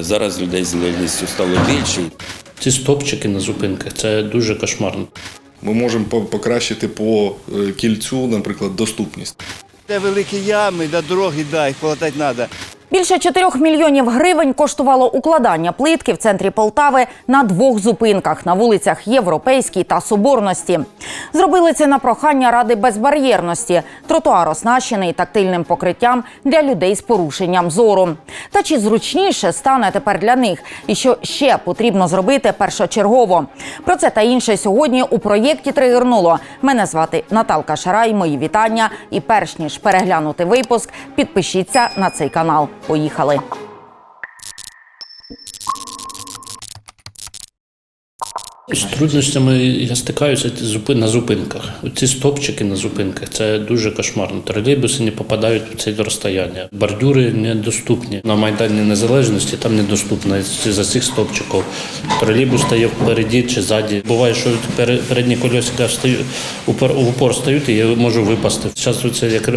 Зараз людей з інвалідністю стало більше. Ці стопчики на зупинках це дуже кошмарно. Ми можемо покращити по е, кільцю, наприклад, доступність. Це великі ями, де дороги дай, хватати треба. Більше 4 мільйонів гривень коштувало укладання плитки в центрі Полтави на двох зупинках на вулицях Європейській та Соборності. Зробили це на прохання Ради безбар'єрності. Тротуар оснащений тактильним покриттям для людей з порушенням зору. Та чи зручніше стане тепер для них? І що ще потрібно зробити першочергово? Про це та інше сьогодні у проєкті тригернуло. Мене звати Наталка Шарай. Мої вітання. І перш ніж переглянути випуск, підпишіться на цей канал. Поїхали. З труднощами я стикаюся на зупинках. Ці стопчики на зупинках це дуже кошмарно. Тролейбуси не попадають в це розстояння. Бордюри недоступні. На Майдані Незалежності там недоступно за цих стопчиків. Тролейбус стає впереді чи ззаді. Буває, що передні колесика в упор стають і я можу випасти. Зараз це як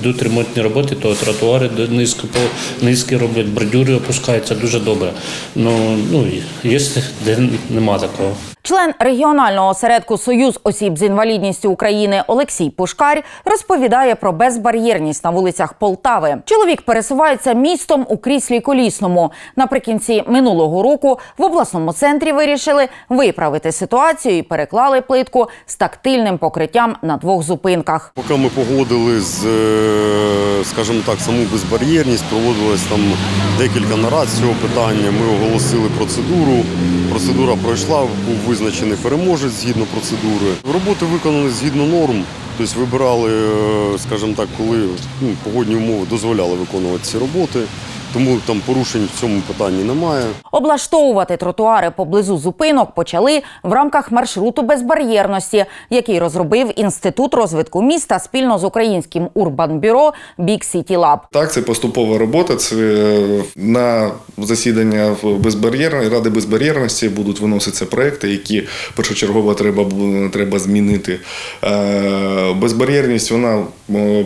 йдуть ремонтні роботи, то тротуари низько, по- низькі роблять, бордюри опускаються дуже добре. Ну, ну є де нема такого. Член регіонального осередку Союз осіб з інвалідністю України Олексій Пушкар розповідає про безбар'єрність на вулицях Полтави. Чоловік пересувається містом у кріслі колісному. Наприкінці минулого року в обласному центрі вирішили виправити ситуацію і переклали плитку з тактильним покриттям на двох зупинках. Поки ми погодили з, е, скажімо так, саму безбар'єрність, проводилось там декілька нарад з цього питання. Ми оголосили процедуру. Процедура пройшла, був визначений переможець згідно процедури. Роботи виконали згідно норм. Тобто вибирали, е, скажімо так, коли ну, погодні умови дозволяли виконувати ці роботи. Тому там порушень в цьому питанні немає. Облаштовувати тротуари поблизу зупинок почали в рамках маршруту безбар'єрності, який розробив інститут розвитку міста спільно з українським урбанбюро Big City Lab. Так, це поступова робота. Це е, на засідання в безбар'єрної ради безбар'єрності будуть виноситися проекти, які першочергово треба треба змінити. Е, Безбар'єрність вона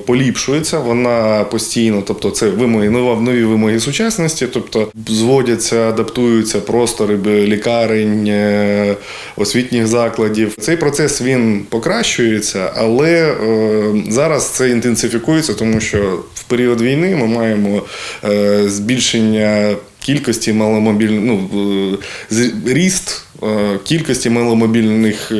поліпшується, вона постійно, тобто це вимоги, нова- нові вимоги сучасності, тобто зводяться, адаптуються простори лікарень, е, освітніх закладів. Цей процес він покращується, але е, зараз це інтенсифікується, тому що в період війни ми маємо е, збільшення кількості маломобільних, ну, ріст е, кількості маломобільних е,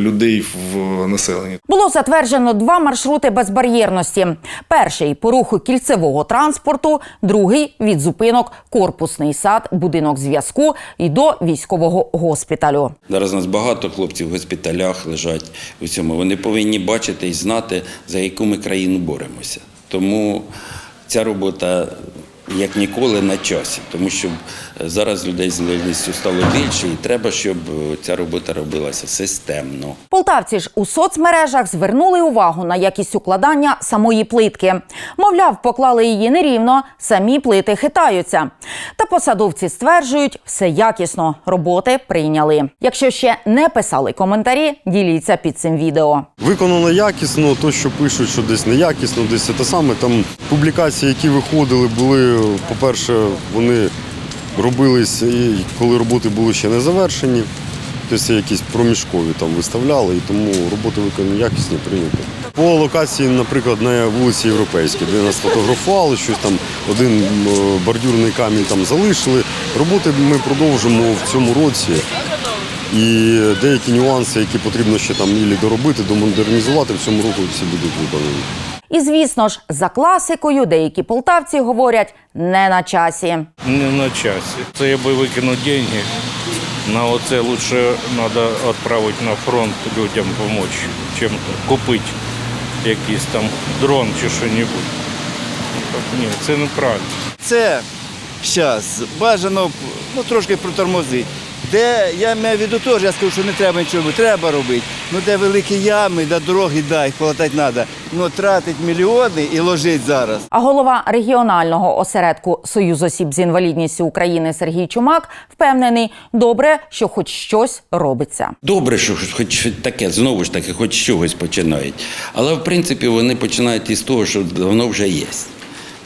людей в населенні. Було затверджено два маршрути безбар'єрності: перший по руху кільцевого транспорту, другий від зупинок корпусний сад, будинок зв'язку і до військового госпіталю. Зараз у нас багато хлопців в госпіталях лежать у цьому. Вони повинні бачити і знати, за яку ми країну боремося. Тому ця робота як ніколи на часі, тому що зараз людей з інвалідністю стало більше, і треба, щоб е, ця робота робилася системно. Полтавці ж у соцмережах звернули увагу на якість укладання самої плитки. Мовляв, поклали її нерівно, самі плити хитаються. Та посадовці стверджують, все якісно, роботи прийняли. Якщо ще не писали коментарі, діліться під цим відео. Виконано якісно, то, що пишуть, що десь неякісно, десь це те саме. Там публікації, які виходили, були, по-перше, вони робились, коли роботи були ще не завершені. Тобто якісь проміжкові там виставляли, і тому роботи виконані якісні, прийняті. По локації, наприклад, на вулиці Європейській, де нас фотографували, щось там один м, бордюрний камінь там залишили. Роботи ми продовжимо в цьому році. І деякі нюанси, які потрібно ще там ілі доробити, домодернізувати, в цьому році всі будуть виконані. І звісно ж, за класикою деякі полтавці говорять не на часі. Не на часі. Це я би викинув деньги. На оце лучше треба відправити на фронт людям допомогти, чим купити якийсь там дрон чи що-небудь. Ні, це неправильно. Це зараз бажано ну, трошки протормозити. Де я маю в виду теж, я скажу, що не треба нічого треба робити. Ну де великі ями, де дороги дай, хватати треба. Ну тратить мільйони і ложить зараз. А голова регіонального осередку Союз осіб з інвалідністю України Сергій Чумак впевнений, добре, що хоч щось робиться. Добре, що хоч таке, знову ж таки, хоч чогось починають. Але в принципі вони починають із того, що давно вже є.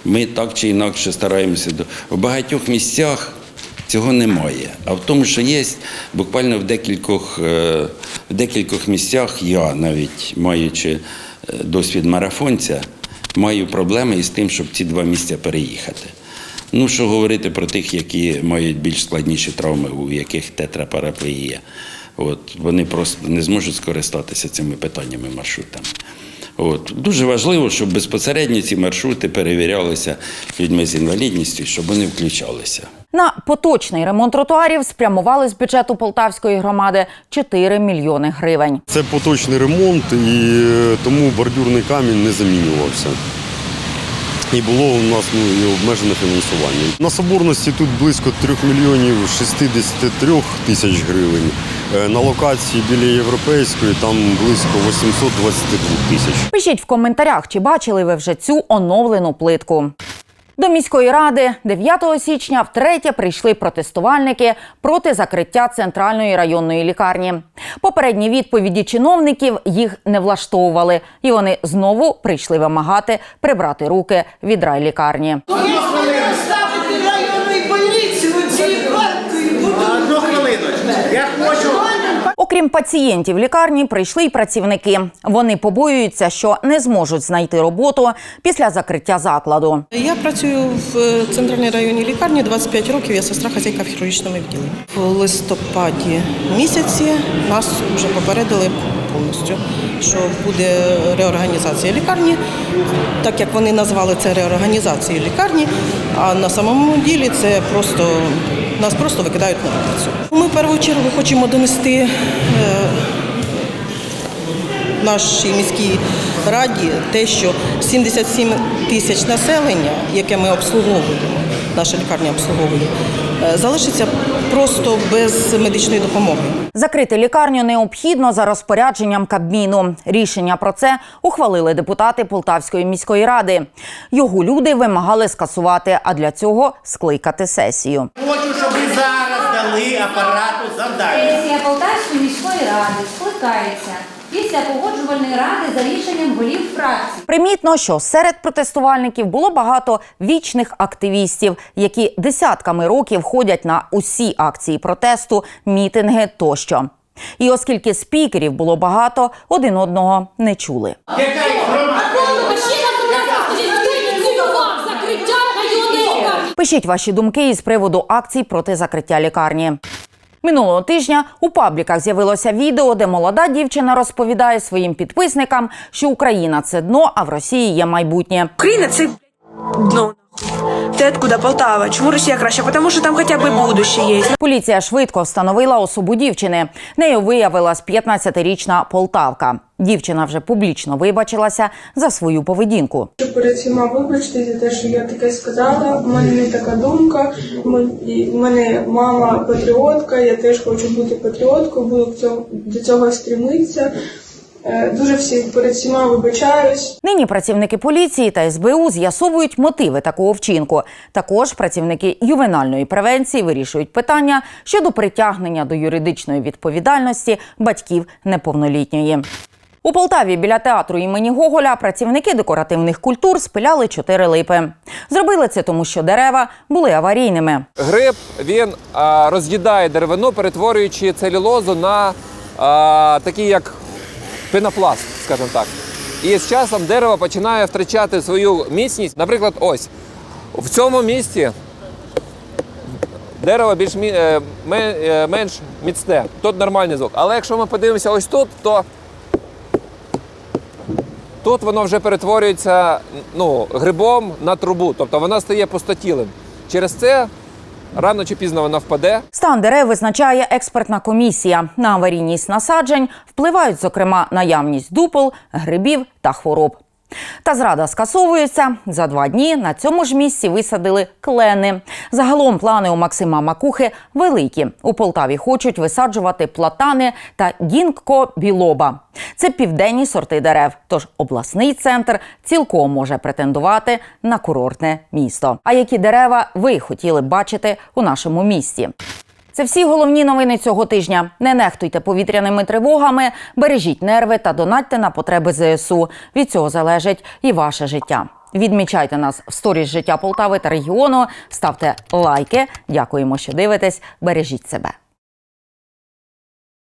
Ми так чи інакше стараємося. до- В багатьох місцях цього немає. А в тому, що є, буквально в декількох, е, в декількох місцях я, навіть маючи е, досвід марафонця, маю проблеми із тим, щоб ці два місця переїхати. Ну, що говорити про тих, які мають більш складніші травми, у яких тетрапараплегія. От, вони просто не зможуть скористатися цими питаннями маршрутами. От. Дуже важливо, щоб безпосередньо ці маршрути перевірялися людьми з інвалідністю, щоб вони включалися. На поточний ремонт тротуарів спрямували з бюджету Полтавської громади 4 мільйони гривень. Це поточний ремонт, і е, тому бордюрний камінь не замінювався. І було у нас ну, і обмежене фінансування. На соборності тут близько 3 мільйонів 63 тисяч гривень. Е, На локації біля європейської там близько 822 тисяч. Пишіть в коментарях, чи бачили ви вже цю оновлену плитку. До міської ради 9 січня втретє прийшли протестувальники проти закриття центральної районної лікарні. Попередні відповіді чиновників їх не влаштовували, і вони знову прийшли вимагати прибрати руки від райлікарні. Ставити районної больниці у цій варті. Одну хвилиночку. Я хочу. Окрім пацієнтів лікарні, прийшли й працівники. Вони побоюються, що не зможуть знайти роботу після закриття закладу. Я працюю в е, центральній районній лікарні 25 років. Я сестра хазяйка в хірургічному відділенні. В листопаді місяці нас вже попередили повністю, що буде реорганізація лікарні, так як вони назвали це реорганізацією лікарні. А на самому ділі це просто нас просто викидають на вулицю. Ми в першу чергу хочемо донести. е, нашій міській раді те, що 77 тисяч населення, яке ми обслуговуємо, наша лікарня обслуговує, е, залишиться просто без медичної допомоги. Закрити лікарню необхідно за розпорядженням Кабміну. Рішення про це ухвалили депутати Полтавської міської ради. Його люди вимагали скасувати, а для цього скликати сесію. Хочу, щоб ви зараз дали апарату завдання. Сесія Полтавської міської ради скликається після погоджувальної ради за рішенням голів фракцій. Примітно, що серед протестувальників було багато вічних активістів, які десятками років ходять на усі акції протесту, мітинги тощо. І оскільки спікерів було багато, один одного не чули. Пишіть ваші думки із приводу акцій проти закриття лікарні. Минулого тижня у пабліках з'явилося відео, де молода дівчина розповідає своїм підписникам, що Україна це дно, а в Росії є майбутнє. Україна це дно. Ти откуда Полтава? Чому Росія краще? Тому що там хоча б будуще є. Поліція швидко встановила особу дівчини. Нею виявилась 15-річна Полтавка. Дівчина вже публічно вибачилася за свою поведінку. Перед всіма вибачте за те, що я таке сказала. У мене не така думка. В мене мама патріотка, я теж хочу бути патріоткою, буду цьому- до цього стрімитися. Е, Дуже всі перед всіма вибачаюсь. Нині працівники поліції та СБУ з'ясовують мотиви такого вчинку. Також працівники ювенальної превенції вирішують питання щодо притягнення до юридичної відповідальності батьків неповнолітньої. У Полтаві біля театру імені Гоголя працівники декоративних культур спиляли чотири липи. Зробили це тому, що дерева були аварійними. Гриб він а, роз'їдає деревину, перетворюючи целюлозу на а, такий як пенопласт, скажімо так. І з часом дерево починає втрачати свою міцність. Наприклад, ось в цьому місці дерево більш е, е, менш міцне. Тут нормальний звук. Але якщо ми подивимося ось тут, то тут воно вже перетворюється ну, грибом на трубу, тобто вона стає пустотілим. Через це рано чи пізно вона впаде. Стан дерев визначає експертна комісія. На аварійність насаджень впливають, зокрема, наявність дупол, грибів та хвороб. Та зрада скасовується. За два дні на цьому ж місці висадили клени. Загалом плани у Максима Макухи великі. У Полтаві хочуть висаджувати платани та гінко білоба. Це південні сорти дерев. Тож обласний центр цілком може претендувати на курортне місто. А які дерева ви хотіли бачити у нашому місті? Це всі головні новини цього тижня. Не нехтуйте повітряними тривогами, бережіть нерви та донатьте на потреби ЗСУ. Від цього залежить і ваше життя. Відмічайте нас в сторіс життя Полтави та регіону. Ставте лайки. Дякуємо, що дивитесь. Бережіть себе.